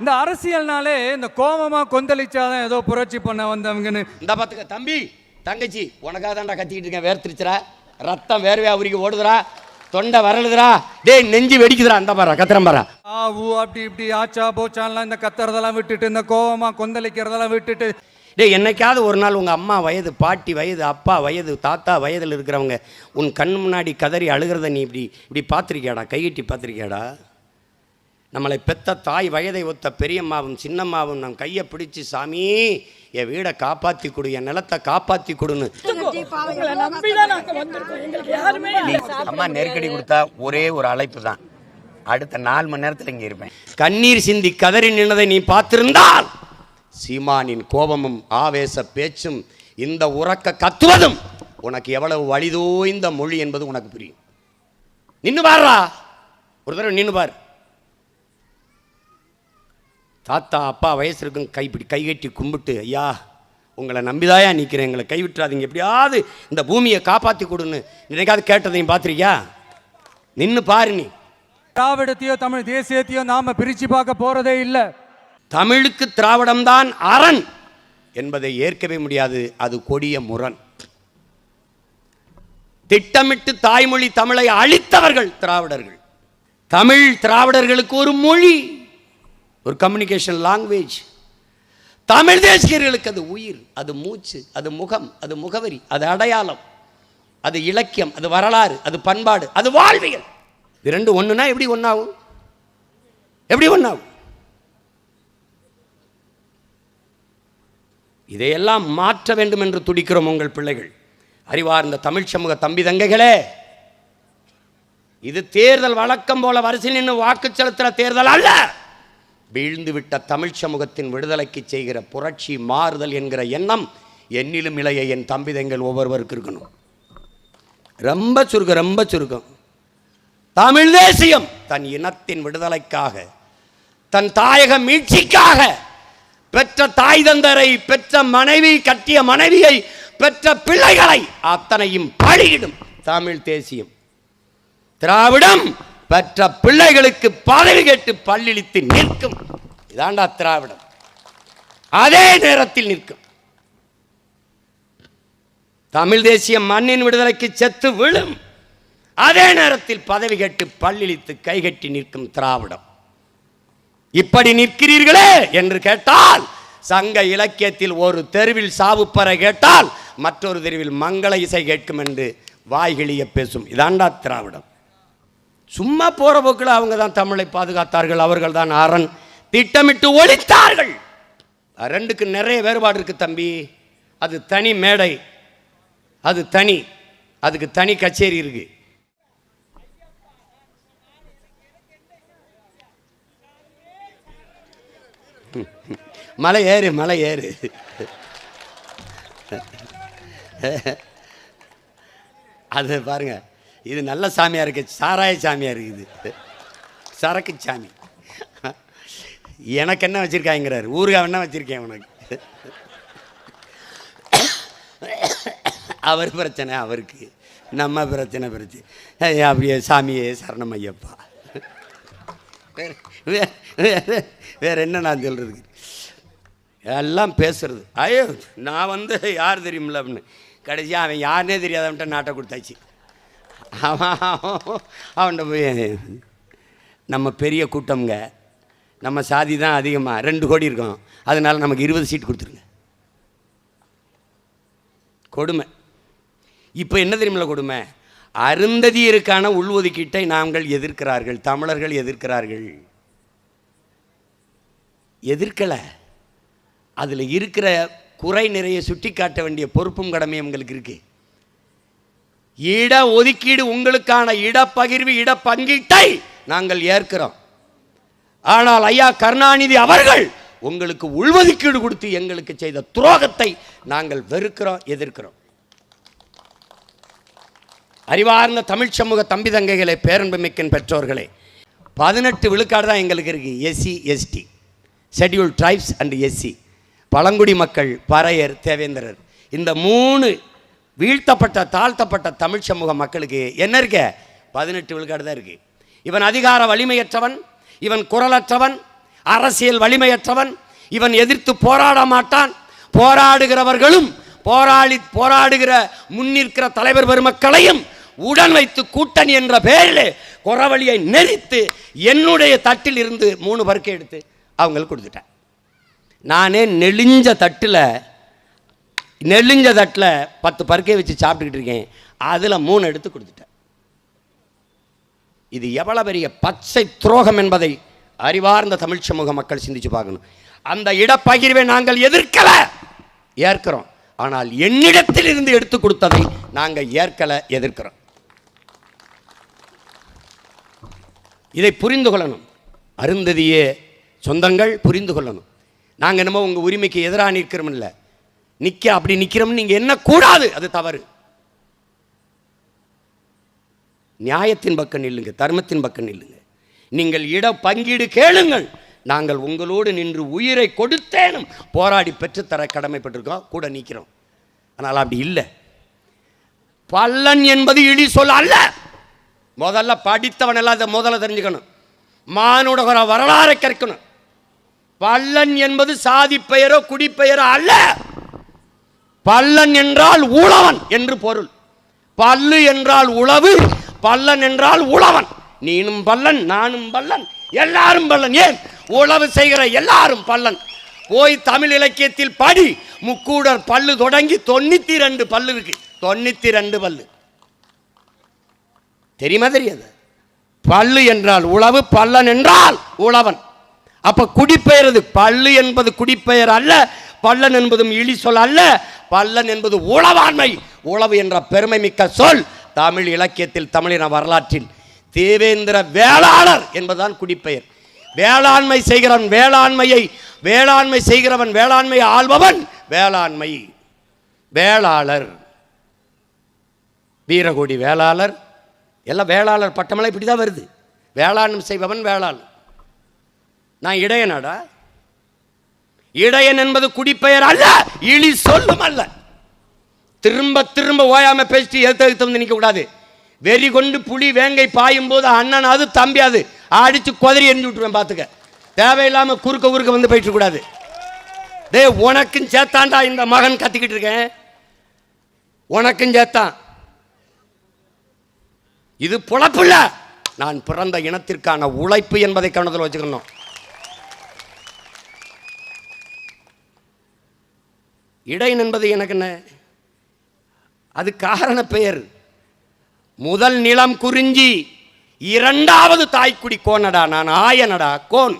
இந்த அரசியல்னாலே இந்த கோபமா கொந்தளிச்சாதான் ஏதோ புரட்சி பண்ண வந்தவங்கன்னு. இந்த பார்த்துக்க தம்பி தங்கச்சி உனக்காக தான்டா கத்திக்கிட்டு இருக்கேன் வேர்த்திருச்சுடா. ரத்தம் வேர்வையா உரிக்க ஓடுதுடா. தொண்டை வரலுதுடா. டேய் நெஞ்சு வெடிக்குதுடா. இந்த பாரு கத்திரம் பாரு. ஆ ஊ அப்படி இப்படி ஆச்சா போச்சான்லாம் இந்த கத்துறதெல்லாம் விட்டுட்டு இந்த கோவமா கொந்தளிக்கிறதெல்லாம் விட்டுட்டு. டேய் என்னைக்காவது ஒரு நாள் உங்கள் அம்மா வயது பாட்டி வயது அப்பா வயது தாத்தா வயதில் இருக்கிறவங்க உன் கண் முன்னாடி கதறி அழுகிறத நீ இப்படி இப்படி பார்த்துருக்கியாடா? கையிட்டி பார்த்துருக்கியாடா? நம்மளை பெத்த தாய் வயதை ஒத்த பெரியம்மாவும் சின்னம்மாவும் நம் கையை பிடிச்சு சாமி என் வீடை காப்பாற்றி கொடு என் நிலத்தை காப்பாற்றி கொடுன்னு. அம்மா நெருக்கடி கொடுத்தா ஒரே ஒரு அழைப்பு தான் அடுத்த நாலு மணி நேரத்தில் இங்கே இருப்பேன். கண்ணீர் சிந்தி கதறி நின்னதை நீ பார்த்திருந்தால் சீமானின் கோபமும் ஆவேச பேச்சும் இந்த உறக்க கத்துவதும் உனக்கு எவ்வளவு வலிதோய்ந்த மொழி என்பது உனக்கு புரியும். நின்னு பாருடா. ஒரு தடவை நின்னு பார். தாத்தா அப்பா வயசு இருக்கும் கைப்பிடி கைகட்டி கும்பிட்டு ஐயா உங்களை நம்பிதாயா நிற்கிறேன் எங்களை கைவிட்டுறாதீங்க எப்படியாவது இந்த பூமியை காப்பாற்றி கொடுன்னு நினைக்காது கேட்டதையும் பார்த்துருக்கியா? நின்று பாரு நீ. திராவிடத்தையோ தமிழ் தேசியத்தையோ நாம பிரிச்சு பார்க்க போறதே இல்ல. தமிழுக்கு திராவிடம்தான் அரண் என்பதை ஏற்கவே முடியாது. அது கொடிய முரண். திட்டமிட்டு தாய்மொழி தமிழை அழித்தவர்கள் திராவிடர்கள். தமிழ் திராவிடர்களுக்கு ஒரு மொழி. ஒரு கம்யூனிகேஷன் லாங்குவேஜ் தமிழ் தேசியர்களுக்கு அது உயிர் அது மூச்சு அது முகம் அது முகவரி அது அடையாளம் அது இலக்கியம் அது வரலாறு அது பண்பாடு அது வாழ்வியல். இது ரெண்டு ஒன்றுனா எப்படி ஒன்றாகும் எப்படி ஒன்றாகும் இதையெல்லாம் மாற்ற வேண்டும் என்று துடிக்கிறோம் உங்கள் பிள்ளைகள். அறிவார்ந்த தமிழ் சமூக தம்பி தங்கைகளே இது தேர்தல் வழக்கம் போல வரிசையில் நின்று வாக்கு செலுத்துகிற தேர்தல் அல்ல. வீழ்ந்துவிட்ட தமிழ் சமூகத்தின் விடுதலைக்கு செய்கிற புரட்சி மாறுதல் என்கிற எண்ணம் என்னிலும் இளைய என் தம்பி தங்கள் ஒவ்வொருவருக்கு இருக்கணும். ரொம்ப சுருக்கம் ரொம்ப சுருக்கம். தமிழ் தேசியம் தன் இனத்தின் விடுதலைக்காக தன் தாயக மீட்சிக்காக பெற்ற தாய் தந்தரை பெற்ற மனைவி கட்டிய மனைவியை பெற்ற பிள்ளைகளை அத்தனையும் பழியிடும் தமிழ் தேசியம். திராவிடம் பெற்ற பிள்ளைகளுக்கு பதவி கேட்டு பல்லிழித்து நிற்கும். இதாண்டா திராவிடம். அதே நேரத்தில் நிற்கும். தமிழ் தேசிய மண்ணின் விடுதலைக்கு செத்து விழும். அதே நேரத்தில் பதவி கேட்டு பல்லிழித்து கைகட்டி நிற்கும் திராவிடம். இப்படி நிற்கிறீர்களே என்று கேட்டால் சங்க இலக்கியத்தில் ஒரு தெருவில் சாவுப்பற கேட்டால் மற்றொரு தெருவில் மங்கள இசை கேட்கும் என்று வாய்கிழிய பேசும். இதாண்டா திராவிடம். சும்மா போகிற போக்கில் அவங்க தான் தமிழை பாதுகாத்தார்கள் அவர்கள் தான் அரண். திட்டமிட்டு ஒழித்தார்கள். ரெண்டுக்கு நிறைய வேறுபாடு இருக்குது தம்பி. அது தனி மேடை. அது தனி. அதுக்கு தனி கச்சேரி இருக்கு. மலை ஏறு மலை ஏறு. அது பாருங்க. இது நல்ல சாமியாக இருக்கு சாராய சாமியாக இருக்குது. சரக்கு சாமி. எனக்கு என்ன வச்சுருக்காங்கிறார் ஊருகா என்ன வச்சுருக்கேன் உனக்கு? அவர் பிரச்சனை அவருக்கு. நம்ம பிரச்சனை பிரச்சனை. அப்படியே சாமியே சரணம் ஐயப்பா. வேறு வேற வேற- என்ன நான் சொல்கிறதுக்கு எல்லாம் பேசுறது. ஐயோ நான் வந்து யார் தெரியுமில்ல அப்படின்னு. கடைசியாக அவன் யாருனே தெரியாதவன்ட்ட நாட்டை கொடுத்தாச்சு. அவன் அவன்கிட்ட போய் நம்ம பெரிய கூட்டம்ங்க. நம்ம சாதி தான் அதிகமாக ரெண்டு கோடி இருக்கோம். அதனால் நமக்கு இருபது சீட் கொடுத்துருங்க. கொடுமை. இப்போ என்ன தெரியுமில்ல கொடுமை? அருந்ததியருக்கான உள்ஒதுக்கீட்டை நாங்கள் எதிர்க்கிறார்கள். தமிழர்கள் எதிர்க்கிறார்கள். எதிர்க்கலை. அதில் இருக்கிற குறை நிறைய சுட்டி காட்ட வேண்டிய பொறுப்பும் கடமையும் எங்களுக்கு இருக்குது இட ஒதுக்கீடு உங்களுக்கான இடப்பகிர்வு இடப்பங்கீட்டை நாங்கள் ஏற்கிறோம். ஆனால் ஐயா கருணாநிதி அவர்கள் உங்களுக்கு உள்ஒதுக்கீடு கொடுத்து எங்களுக்கு செய்த துரோகத்தை நாங்கள் வெறுக்கிறோம் எதிர்க்கிறோம். அறிவார்ந்த தமிழ் சமூக தம்பி தங்கைகளை பேரன்புமிக்கின் பெற்றோர்களே பதினெட்டு விழுக்காடு தான் எங்களுக்கு இருக்குது S C S T schedule tribes and S C. பழங்குடி மக்கள் பறையர் தேவேந்திரர். இந்த மூணு வீழ்த்தப்பட்ட தாழ்த்தப்பட்ட தமிழ் சமூக மக்களுக்கு என்ன இருக்க? பதினெட்டு விழுக்காடு தான் இருக்குது இவன் அதிகார வலிமையற்றவன் இவன் குரலற்றவன் அரசியல் வலிமையற்றவன் இவன் எதிர்த்து போராட மாட்டான். போராடுகிறவர்களும் போராளி போராடுகிற முன்னிற்கிற தலைவர் பெருமக்களையும் உடன் வைத்து கூட்டணி என்ற பெயரில் குறவழியை நெறித்து என்னுடைய தட்டில் இருந்து மூணு பருக்கை எடுத்து அவங்களுக்கு கொடுத்துட்டேன். நானே நெளிஞ்ச தட்டில் நெளிஞ்ச தட்டில் பத்து பருக்கையை வச்சு சாப்பிட்டுக்கிட்டு இருக்கேன். அதில் மூணு எடுத்து கொடுத்துட்டேன். இது எவ்வளவு பெரிய பச்சை துரோகம் என்பதை அறிவார்ந்த தமிழ் சமூக மக்கள் சிந்திச்சு பார்க்கணும். அந்த இடப்பகிர்வை நாங்கள் எதிர்க்கலை ஏற்கிறோம். ஆனால் என்னிடத்தில் இருந்து எடுத்து கொடுத்ததை நாங்கள் ஏற்கல எதிர்க்கிறோம். இதை புரிந்து கொள்ளணும். அருந்ததியே சொந்தங்கள் புரிந்து கொள்ளணும். நாங்கள் என்னமோ உங்கள் உரிமைக்கு எதிராக நிற்கிறோம் இல்லை. நிற்க அப்படி நிற்கிறோம்னு நீங்கள் என்ன கூடாது? அது தவறு. நியாயத்தின் பக்கம் நில்லுங்க தர்மத்தின் பக்கம் நில்லுங்க. நீங்கள் இட பங்கீடு கேளுங்கள். நாங்கள் உங்களோடு நின்று உயிரை கொடுத்தேனும். போராடி பெற்றுத்தர கடமைப்பட்டிருக்கோம் கூட நிற்கிறோம் ஆனால் அப்படி இல்லை. பல்லன் என்பது இழி சொல் அல்ல. முதல்ல படித்தவன் எல்லாம் அதை முதல்ல தெரிஞ்சுக்கணும். மானுடகர வரலாறை கற்கணும். பல்லன் என்பது சாதி பெயரோ குடிப்பெயரோ அல்ல. பல்லன் என்றால் உழவன் என்று பொருள். பல்லு என்றால் உழவு பல்லன் என்றால் உழவன். நீனும் பல்லன் நானும் பல்லன் எல்லாரும் பல்லன். ஏன்? உழவு செய்கிற எல்லாரும் பல்லன். போய் தமிழ் இலக்கியத்தில் படி முக்கூடர் பல்லு தொடங்கி தொண்ணூத்தி ரெண்டு பல்லு இருக்கு. தொண்ணூத்தி ரெண்டு பல்லு. தெரியுமா தெரியாது? பல்லு என்றால் உழவு பல்லன் என்றால் உழவன். அப்போ குடிப்பெயர்து பல்லு என்பது குடிப்பெயர் அல்ல பல்லன் என்பதும் இழி சொல் அல்ல பல்லன் என்பது உளவாண்மை. உழவு என்ற பெருமை மிக்க சொல் தமிழ் இலக்கியத்தில் தமிழின வரலாற்றில். தேவேந்திர வேளாளர் என்பதுதான் குடிப்பெயர். வேளாண்மை செய்கிறவன் வேளாண்மையை வேளாண்மை செய்கிறவன் வேளாண்மை ஆள்பவன் வேளாண்மை. வேளாளர். வீரகோடி வேளாளர். எல்லாம் வேளாளர் பட்டமெல்லாம் இப்படி தான் வருது. வேளாண்மை செய்பவன் வேளாளர். நான் இடையனாடா? இடையன் என்பது குடிப்பெயர் அல்ல இழி சொல்லும் அல்ல. திரும்ப திரும்ப ஓயாம பேசிட்டு எழுத்த எழுத்து வந்து நிற்க கூடாது. வெறி கொண்டு புலி வேங்கை பாயும் போது அண்ணன் அது தம்பி அது. அடிச்சு குதிரை எரிஞ்சு விட்டுருவேன் பார்த்துக்க தேவையில்லாம குறுக்க குறுக்க வந்து போயிட்டு கூடாது டேய் உனக்கும் சேத்தாண்டா இந்த மகன் கத்திக்கிட்டு இருக்கேன். உனக்கும் சேத்தான் இது பொழப்பு நான் பிறந்த இனத்திற்கான உழைப்பு என்பதை கவனத்தில் வச்சுக்கணும். இடையன் என்பது எனக்கு என்ன? அது காரண பெயர். முதல் நிலம் குறிஞ்சி இரண்டாவது தாய்க்குடி கோனடா நான் ஆயனடா கோன்.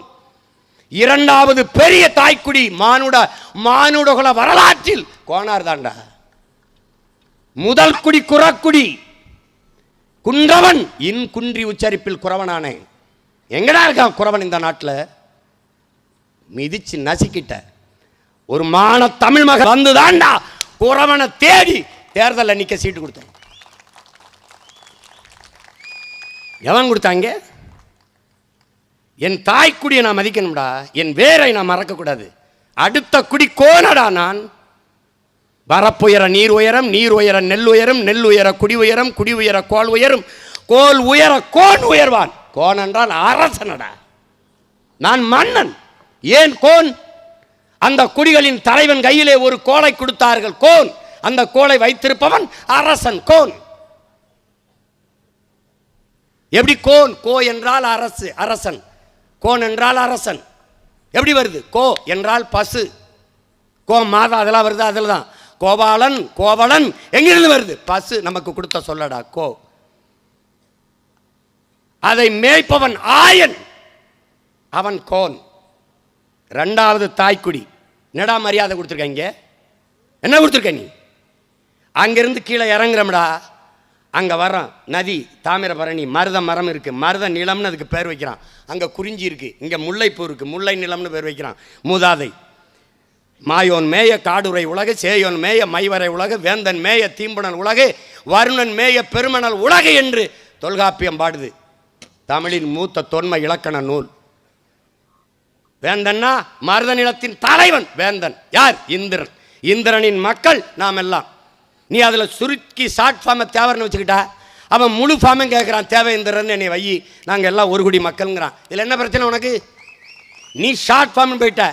இரண்டாவது பெரிய தாய்க்குடி மானுட மானுடகுல வரலாற்றில் கோனார் தாண்டா. முதல் குடி குறக்குடி குன்றவன் இன் குன்றி உச்சரிப்பில் குறவனானே எங்கடா இருக்கான் குறவன் இந்த நாட்டில்? மிதிச்சு நசுக்கிட்ட. ஒரு மான தமிழ் மகன் வந்து தாண்டா குறவனை தேடி தேர்தலில் நிற்க சீட்டு கொடுத்தேன் எவன் கொடுத்தாங்க? என் தாய்க்குடியை நான் மதிக்கணும்டா. என் வேரை நான் மறக்கக்கூடாது. அடுத்த குடி கோனடா நான். வரப்புயர நீர் உயரம் நீர் உயர நெல் உயரம் நெல் உயர குடி உயரம் குடி உயர கோல் உயரும். கோல் உயர கோன் உயர்வான். கோன் என்றால் அரசனடா. நான் மன்னன். ஏன் கோன்? அந்த குடிகளின் தலைவன் கையிலே ஒரு கோலை கொடுத்தார்கள். கோன் அந்த கோலை வைத்திருப்பவன் அரசன். கோன் எப்படி கோன் கோ என்றால் அரசு அரசன். கோன் என்றால் அரசன். எப்படி வருது? கோ என்றால் பசு. கோ மாதா அதெல்லாம் வருது? அதில் தான் கோபாலன் கோவலன். எங்கிருந்து வருது? பசு நமக்கு கொடுத்த சொல்லடா கோ. அதை மேய்ப்பவன் ஆயன். அவன் கோன். ரெண்டாவது தாய்க்குடி. என்னடா மரியாதை கொடுத்துருக்காங்க என்ன கொடுத்துருக்க நீ? அங்கேருந்து கீழே இறங்குறோம்டா. அங்கே வரோம் நதி தாமிரபரணி மருத மரம் இருக்குது மருத நிலம்னு அதுக்கு பேர் வைக்கிறான். அங்கே குறிஞ்சி இருக்குது இங்கே முல்லைப்பூ இருக்குது முல்லை நிலம்னு பேர் வைக்கிறான். மூதாதை. மாயோன் மேய காடுரை உலக சேயோன் மேய மைவரை உலக வேந்தன் மேய தீம்புணல் உலகு வருணன் மேய பெருமணல் உலகு என்று தொல்காப்பியம் பாடுது. தமிழின் மூத்த தொன்மை இலக்கண நூல். வேந்தன்னா மருத நிலத்தின் தலைவன் வேந்தன். யார்? இந்திரன். இந்திரனின் மக்கள் நாம் எல்லாம். நீ அதில் சுருக்கி ஷார்ட் ஃபார்மை தேவர்னு வச்சுக்கிட்டா அவன் முழு ஃபார்மும் கேட்குறான் தேவை இந்திரன் என்னை வை நாங்கள் எல்லாம் ஒரு குடி மக்கள்ங்கிறான். இதில் என்ன பிரச்சனை உனக்கு? நீ ஷார்ட் ஃபார்ம்னு போயிட்ட.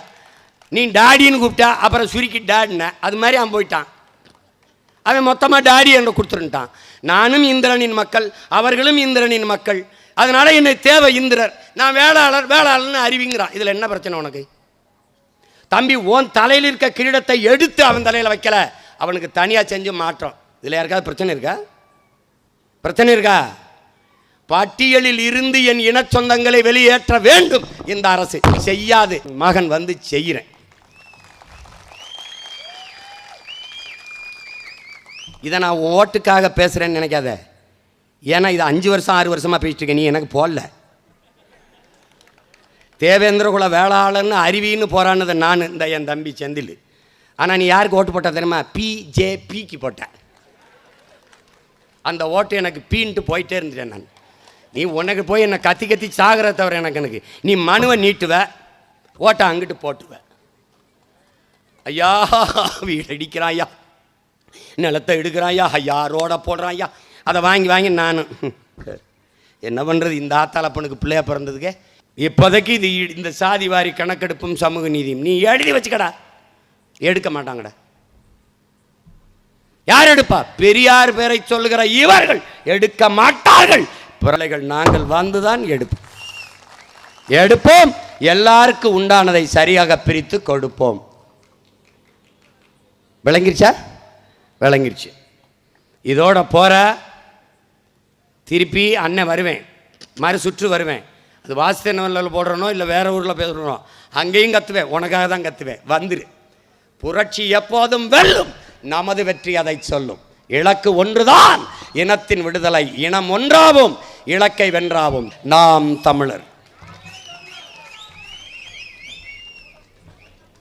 நீ டாடின்னு கூப்பிட்டா. அப்புறம் சுருக்கி டாடின அது மாதிரி அவன் போயிட்டான். அவன் மொத்தமாக டாடி என்று கொடுத்துருட்டான் நானும் இந்திரனின் மக்கள் அவர்களும் இந்திரனின் மக்கள். அதனால் என்னை தேவை இந்திரர். நான் வேளாளர் வேளாளர்னு அறிவிங்கிறான். இதில் என்ன பிரச்சனை உனக்கு? தம்பி ஓன் தலையில் இருக்க கிரீடத்தை எடுத்து அவன் தலையில் வைக்கல. அவனுக்கு தனியாக செஞ்சு மாற்றம். இதில் யாருக்காவது பிரச்சனை இருக்கா? பிரச்சனை இருக்கா? பட்டியலில் இருந்து என் இன சொந்தங்களை வெளியேற்ற வேண்டும் இந்த அரசு. செய்யாது. மகன் வந்து செய்கிறேன் இதை நான் ஓட்டுக்காக பேசுகிறேன்னு நினைக்காத. ஏன்னா இது அஞ்சு வருஷம் ஆறு வருஷமாக பேசிட்டு இருக்க. நீ எனக்கு போடல. தேவேந்திரகுல வேளாளர்னு அருவின்னு போரானது நான் இந்த என் தம்பி செந்தில். ஆனால் நீ யாருக்கு ஓட்டு போட்ட தெரியுமா? பிஜேபிக்கு போட்டேன். அந்த ஓட்டு எனக்கு பீன்ட்டு போயிட்டே இருந்துட்டேன் நான். நீ உனக்கு போய் என்னை கத்தி கத்தி சாகிற தவிர எனக்கு எனக்கு. நீ மனுவை நீட்டுவ ஓட்டை அங்கிட்டு போட்டுவ. ஐயா வீடு அடிக்கிறான் ஐயா. நிலத்தை எடுக்கிறான் ஐயா. ரோட போடுறான் ஐயா. அதை வாங்கி வாங்கி நான். என்ன பண்ணுறது இந்த ஆத்தாளப்பனுக்கு பிள்ளையா பிறந்ததுக்கே. இப்போதைக்கு இது இந்த சாதி வாரி கணக்கெடுப்பும் சமூக நீதியும் நீ எழுதி வச்சுக்கடா. எடுக்க மாட்டாங்கடா. யார் எடுப்பா? பெரியார் பேரை சொல்லுகிற இவர்கள் எடுக்க மாட்டார்கள். பிறலைகள் நாங்கள் வந்துதான் எடுப்போம். எடுப்போம். எல்லாருக்கும் உண்டானதை சரியாக பிரித்து கொடுப்போம். விளங்கிருச்சா? விளங்கிருச்சு. இதோட போற திருப்பி அண்ணன் வருவேன். மறு சுற்று வருவேன். அது வாசித்தனவரில் போடுறனோ இல்லை வேறு ஊரில் பேசுகிறனோ அங்கேயும் கத்துவேன். உனக்காக தான் கற்றுவேன் வந்துரு. புரட்சி எப்போதும் வெல்லும். நமது வெற்றி அதை சொல்லும். இலக்கு ஒன்றுதான். இனத்தின் விடுதலை இனம் ஒன்றாவும் இலக்கை வென்றாவும். நாம் தமிழர்.